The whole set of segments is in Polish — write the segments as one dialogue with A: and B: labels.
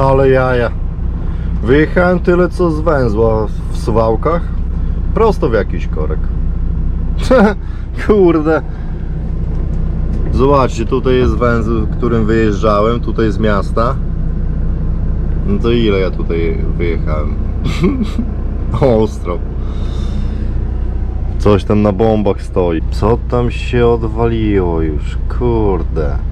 A: Ale jaja. Wyjechałem tyle co z węzła w Suwałkach. Prosto w jakiś korek. Kurde. Zobaczcie, tutaj jest węzeł, którym wyjeżdżałem, tutaj z miasta. No to ile ja tutaj wyjechałem? Ostro. Coś tam na bombach stoi. Co tam się odwaliło już? Kurde.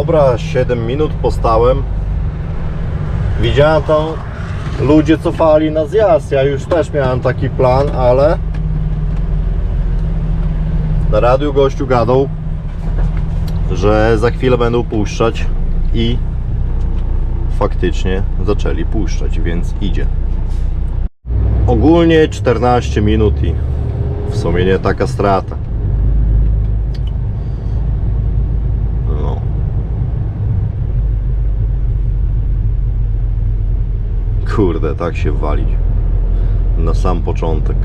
A: Dobra, 7 minut postałem. Widziałem tam ludzie cofali na zjazd. Ja już też miałem taki plan, ale na radiu gościu gadał, że za chwilę będą puszczać i faktycznie zaczęli puszczać, więc idzie. Ogólnie 14 minut i w sumie nie taka strata. No. Kurde, tak się walić. Na sam początek.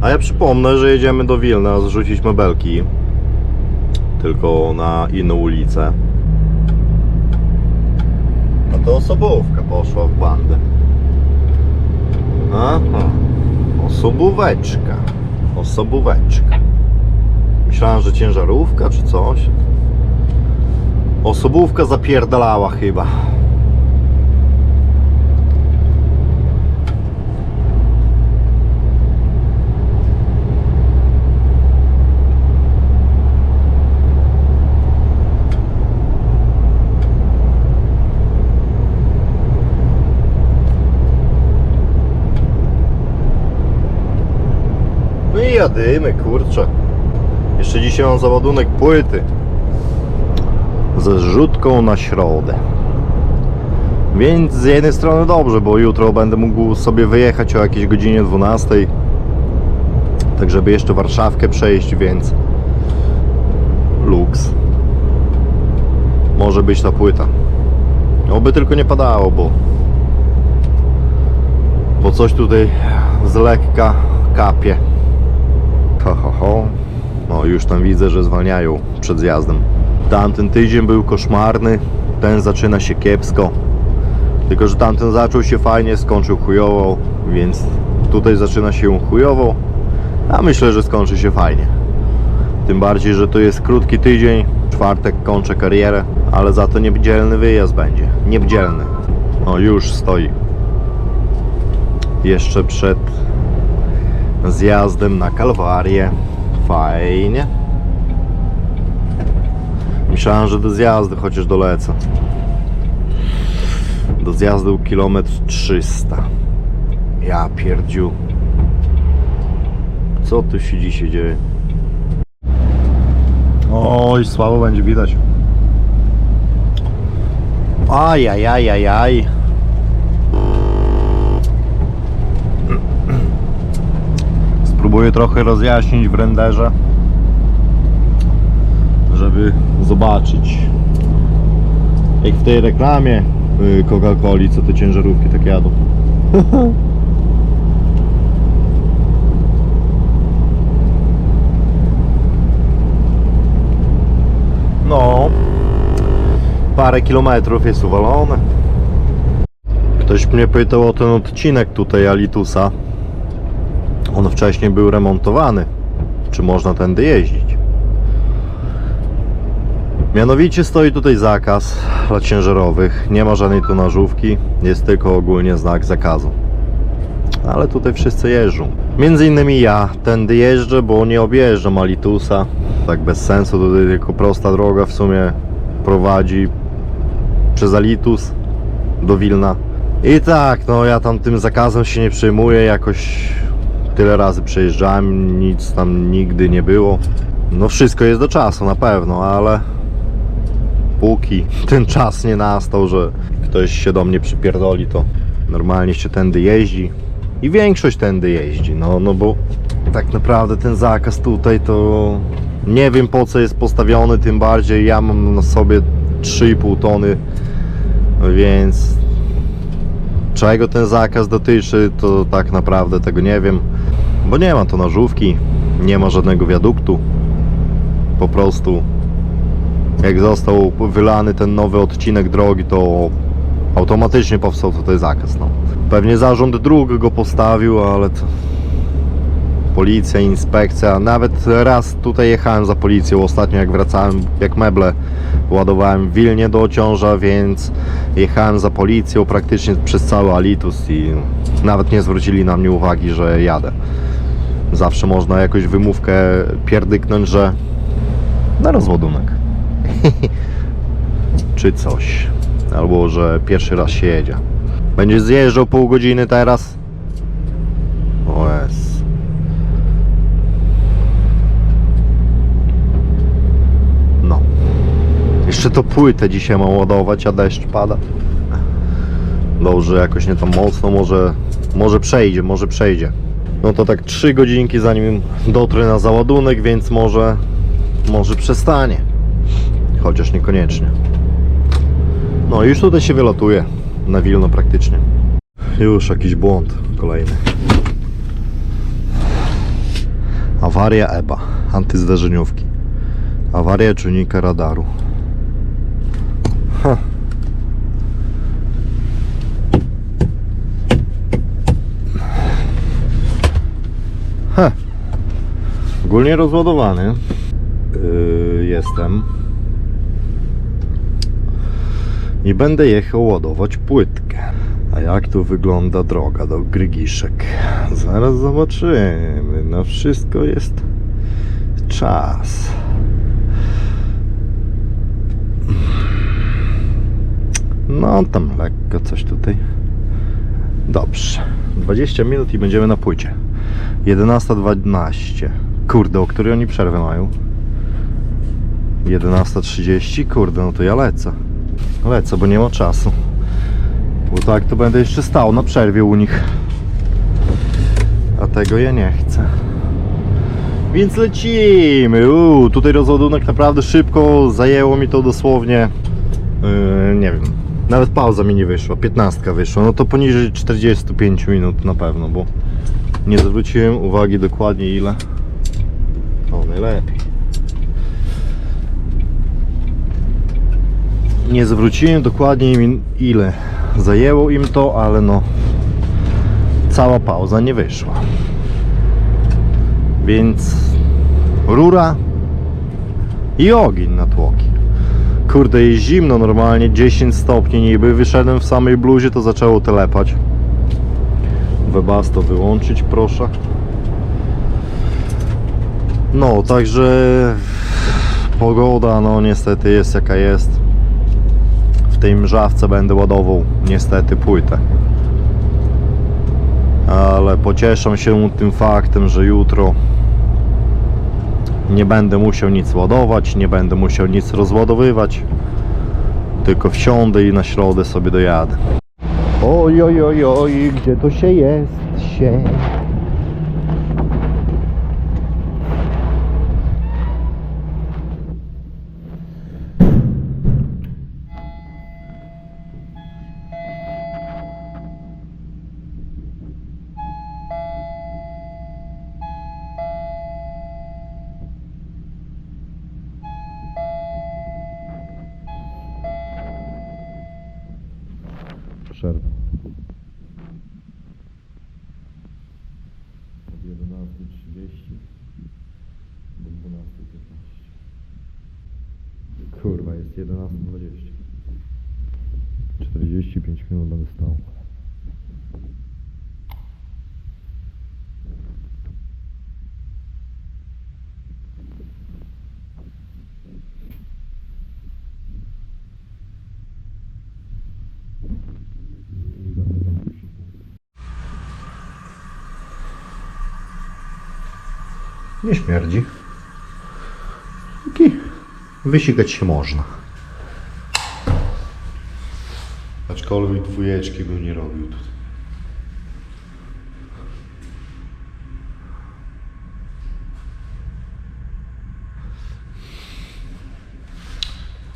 A: A ja przypomnę, że jedziemy do Wilna zrzucić mebelki. Tylko na inną ulicę. A to osobówka poszła w bandę. Aha. Osobóweczka. Osobóweczka. Myślałem, że ciężarówka czy coś. Osobówka zapierdalała chyba. Jadymy, kurczę. Jeszcze dzisiaj mam załadunek płyty. Ze zrzutką na środę. Więc z jednej strony dobrze, bo jutro będę mógł sobie wyjechać o jakiejś godzinie 12. Tak żeby jeszcze Warszawkę przejść, więc luks. Może być ta płyta. Oby tylko nie padało, bo bo coś tutaj z lekka kapie. Ho, ho, ho. No już tam widzę, że zwalniają przed zjazdem. Tamten tydzień był koszmarny, ten zaczyna się kiepsko. Tylko, że tamten zaczął się fajnie, skończył chujowo, więc tutaj zaczyna się chujowo, a myślę, że skończy się fajnie. Tym bardziej, że to jest krótki tydzień, czwartek kończę karierę, ale za to niedzielny wyjazd będzie. Niedzielny. O, już stoi. Jeszcze przed zjazdem na Kalwarię. Fajnie. Myślałem, że do zjazdu chociaż dolecę. Do zjazdu kilometr 300. Ja pierdziu. Co tu się dzisiaj dzieje? Oj, słabo będzie widać. Ajajajajaj. Spróbuję trochę rozjaśnić w renderze, żeby zobaczyć. Jak w tej reklamie y, Coca-Coli, co te ciężarówki tak jadą. No, parę kilometrów jest uwalone. Ktoś mnie pytał o ten odcinek tutaj Alitusa. On wcześniej był remontowany. Czy można tędy jeździć? Mianowicie stoi tutaj zakaz dla ciężarowych. Nie ma żadnej tonażówki. Jest tylko ogólnie znak zakazu. Ale tutaj wszyscy jeżdżą. Między innymi ja tędy jeżdżę, bo nie objeżdżam Alitusa. Tak bez sensu, tutaj tylko prosta droga w sumie prowadzi przez Alitus do Wilna. I tak, no ja tam tym zakazem się nie przejmuję, jakoś tyle razy przejeżdżałem, nic tam nigdy nie było. No wszystko jest do czasu na pewno, ale póki ten czas nie nastał, że ktoś się do mnie przypierdoli, to normalnie się tędy jeździ i większość tędy jeździ, no, no bo tak naprawdę ten zakaz tutaj to nie wiem po co jest postawiony, tym bardziej ja mam na sobie 3,5 tony, więc czego ten zakaz dotyczy, to tak naprawdę tego nie wiem, bo nie ma to nażówki, nie ma żadnego wiaduktu, po prostu jak został wylany ten nowy odcinek drogi, to automatycznie powstał tutaj zakaz. No. Pewnie zarząd dróg go postawił, ale to policja, inspekcja, nawet raz tutaj jechałem za policją ostatnio jak wracałem, jak meble ładowałem w Wilnie do Ociąża, więc jechałem za policją praktycznie przez cały Alitus i nawet nie zwrócili na mnie uwagi, że jadę. Zawsze można jakąś wymówkę pierdyknąć, że na rozładunek. Czy coś. Albo, że pierwszy raz się jedzie. Będziesz zjeżdżał pół godziny teraz? O. No. Jeszcze to płytę dzisiaj mam ładować, a deszcz pada. Dobrze, jakoś nie tam mocno, może, może przejdzie, może przejdzie. No to tak 3 godzinki zanim dotrę na załadunek, więc może, może przestanie. Chociaż niekoniecznie. No już tutaj się wylatuje na Wilno praktycznie. Już jakiś błąd kolejny. Awaria EBA, antyzdarzeniówki. Awaria czujnika radaru. Ha. Ha. Ogólnie rozładowany yy, jestem i będę jechał ładować płytkę. A jak tu wygląda droga do Grygiszek? Zaraz zobaczymy. No wszystko jest czas. No tam lekko coś tutaj. Dobrze. 20 minut i będziemy na płycie. 11.12. Kurde, o której oni przerwę mają? 11.30? Kurde, no to ja lecę. Lecę, bo nie ma czasu. Bo tak to będę jeszcze stał na przerwie u nich. A tego ja nie chcę. Więc lecimy. Uuu, tutaj rozładunek naprawdę szybko. Zajęło mi to dosłownie. Yy, nie wiem. Nawet pauza mi nie wyszła. 15 wyszła. No to poniżej 45 minut na pewno, bo nie zwróciłem uwagi dokładnie ile. O, najlepiej. Nie zwróciłem dokładnie ile zajęło im to, ale no cała pauza nie wyszła. Więc rura i ogień na tłoki. Kurde, jest zimno normalnie, 10 stopni niby. Wyszedłem w samej bluzie, to zaczęło telepać. Webasto wyłączyć, proszę. No, także pogoda, no niestety jest jaka jest. W tej mrzawce będę ładował niestety płytę. Ale pocieszam się tym faktem, że jutro nie będę musiał nic ładować, nie będę musiał nic rozładowywać. Tylko wsiądę i na środę sobie dojadę. Oj, oj, oj, oj, gdzie to się jest się? Przerwa. Od 11.30 do 12.15. Kurwa, jest 11.20. 45 minut będę stał. Nie śmierdzi. wysikać się można. Aczkolwiek dwójeczki bym nie robił tutaj.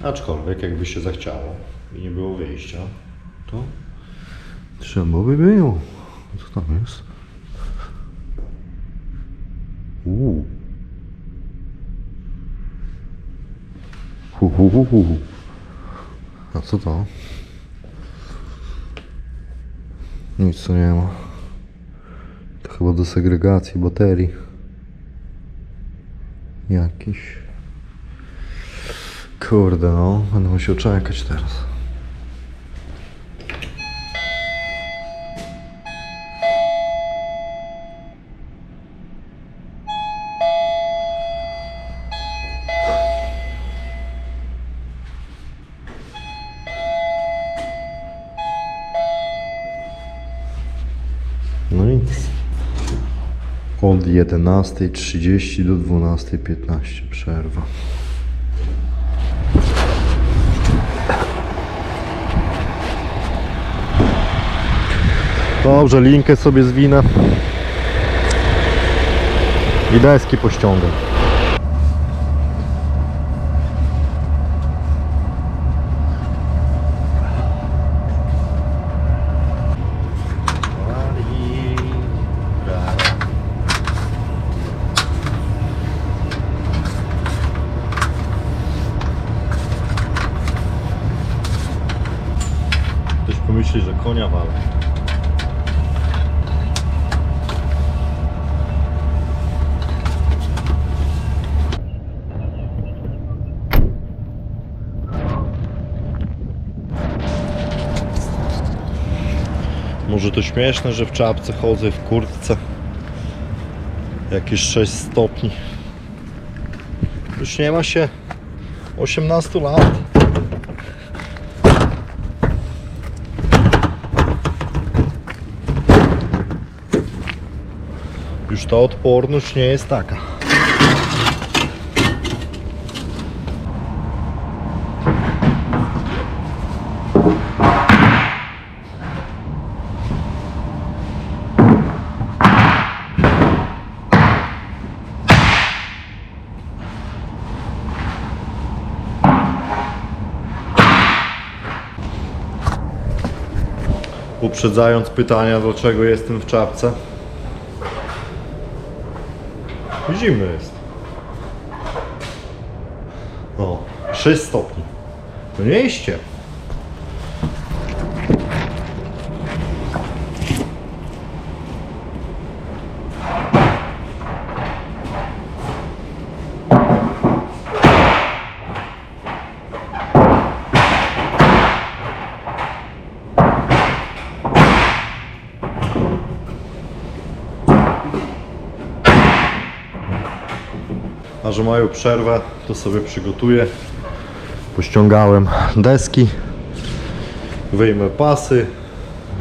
A: Aczkolwiek jakby się zachciało i nie było wyjścia, to trzeba by było. Co tam jest? Uuu. A co to? Nic tu nie ma. To chyba do segregacji baterii. Jakiś. Kurde no, będę musiał czekać teraz. No nic. Od 11.30 do 12.15 przerwa. Dobrze, linkę sobie zwinę. I deski pościągam. Pomyśli, że konia wale. Może to śmieszne, że w czapce chodzę, w kurtce. Jakieś 6 stopni. Już nie ma się 18 lat. Już ta odporność nie jest taka. Uprzedzając pytania, dlaczego jestem w czapce. Zimno jest. O, 6 stopni. To nie że mają przerwę, to sobie przygotuję. Pościągałem deski, wyjmę pasy,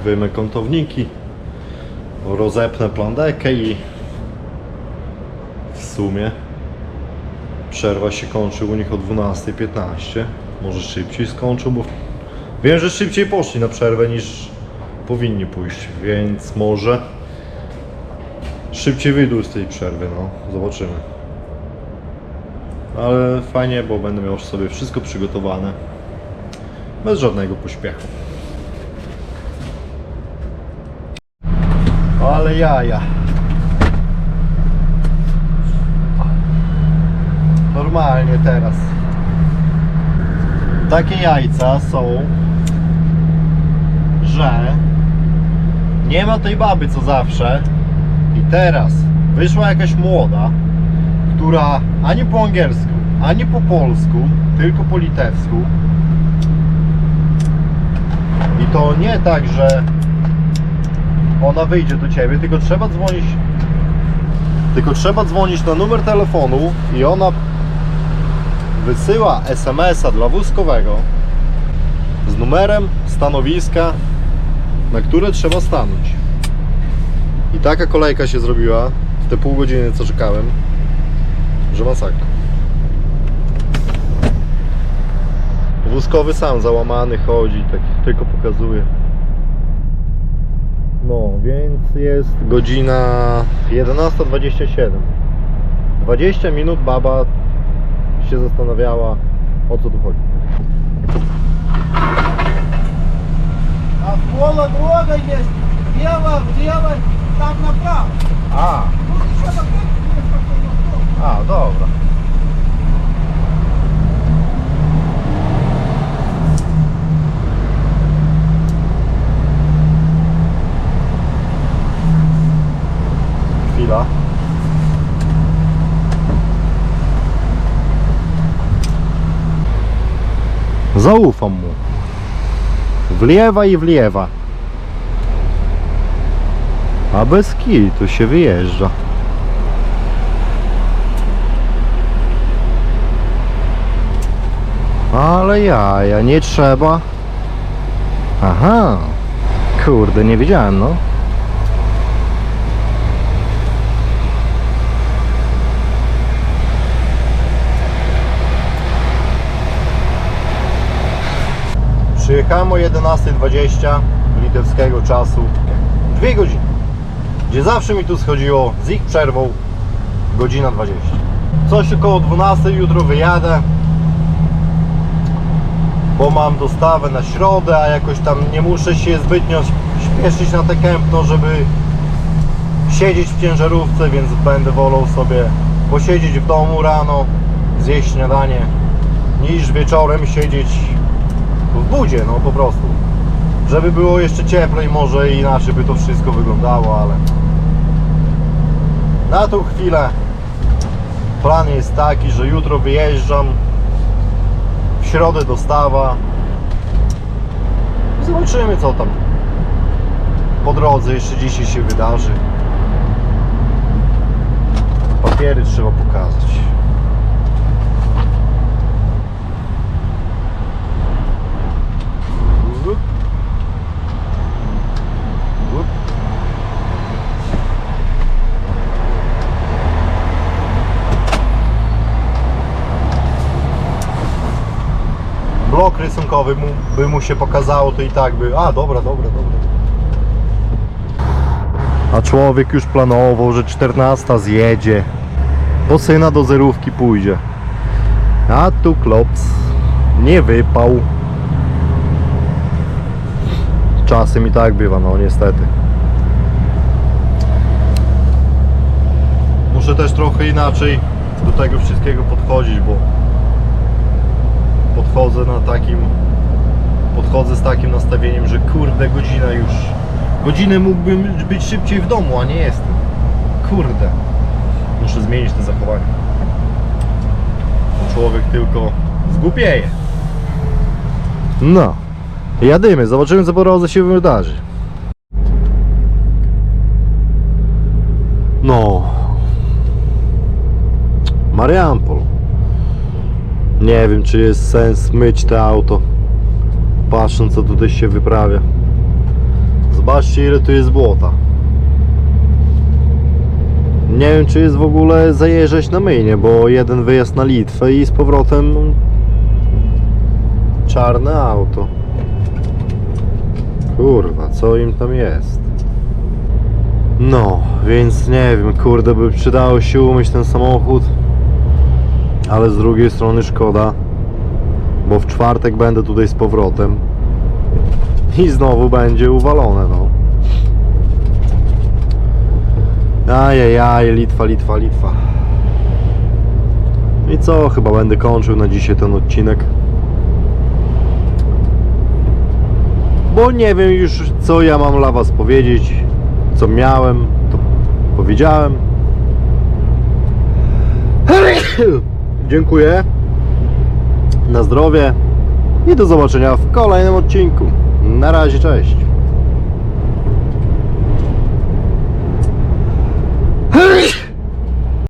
A: wyjmę kątowniki, rozepnę plandekę i w sumie przerwa się kończy u nich o 12.15. Może szybciej skończą, bo wiem, że szybciej poszli na przerwę niż powinni pójść, więc może szybciej wyjdą z tej przerwy, no zobaczymy. Ale fajnie, bo będę miał już sobie wszystko przygotowane. Bez żadnego pośpiechu. Ale jaja. Normalnie teraz. Takie jajca są, że nie ma tej baby co zawsze. I teraz wyszła jakaś młoda, która ani po angielsku, ani po polsku, tylko po litewsku. I to nie tak, że ona wyjdzie do ciebie, tylko trzeba dzwonić. Tylko trzeba dzwonić na numer telefonu i ona wysyła SMS-a dla wózkowego z numerem stanowiska, na które trzeba stanąć. I taka kolejka się zrobiła w te pół godziny, co czekałem że masakra. Łóżkowy sam załamany chodzi, tak tylko pokazuje. No, więc jest godzina 11.27. 20 minut baba się zastanawiała o co tu chodzi.
B: А в поло дорога есть. Влево, влево,
A: Zaufam mu. Wlewa i wlewa. A bez kij tu się wyjeżdża. Ale jaja, nie trzeba. Aha. Kurde, nie wiedziałem, no. Przyjechałem o 11.20 litewskiego czasu. Dwie godziny. Gdzie zawsze mi tu schodziło z ich przerwą godzina 20. Coś około 12 jutro wyjadę bo mam dostawę na środę, a jakoś tam nie muszę się zbytnio śpieszyć na te kępno, żeby siedzieć w ciężarówce, więc będę wolał sobie posiedzieć w domu rano, zjeść śniadanie, niż wieczorem siedzieć w budzie, no po prostu. Żeby było jeszcze cieplej, może inaczej by to wszystko wyglądało, ale na tą chwilę plan jest taki, że jutro wyjeżdżam w środę dostawa. I Zobaczymy co tam po drodze jeszcze dzisiaj się wydarzy. Papiery trzeba pokazać. Mu, by mu się pokazało, to i tak by. A, dobra, dobra, dobra. A człowiek już planował, że 14 zjedzie. Po syna do zerówki pójdzie. A tu klops. Nie wypał. Czasem i tak bywa, no niestety. Muszę też trochę inaczej do tego wszystkiego podchodzić, bo podchodzę na takim podchodzę z takim nastawieniem, że kurde godzina już godzinę mógłbym być szybciej w domu, a nie jestem. Kurde. Muszę zmienić te zachowanie człowiek tylko zgłupieje no. Jadymy, zobaczymy co po się wydarzy. No. Mariampol nie wiem, czy jest sens myć to auto. Patrząc, co tutaj się wyprawia. Zobaczcie, ile tu jest błota. Nie wiem, czy jest w ogóle zajeżdżać na myjnie, bo jeden wyjazd na Litwę i z powrotem czarne auto. Kurwa, co im tam jest? No, więc nie wiem, kurde, by przydało się umyć ten samochód ale z drugiej strony szkoda, bo w czwartek będę tutaj z powrotem i znowu będzie uwalone, no. Ajajaj, Litwa, Litwa, Litwa. I co, chyba będę kończył na dzisiaj ten odcinek. Bo nie wiem już co ja mam dla was powiedzieć, co miałem, to powiedziałem. Dziękuję. Na zdrowie i do zobaczenia w kolejnym odcinku. Na razie, cześć.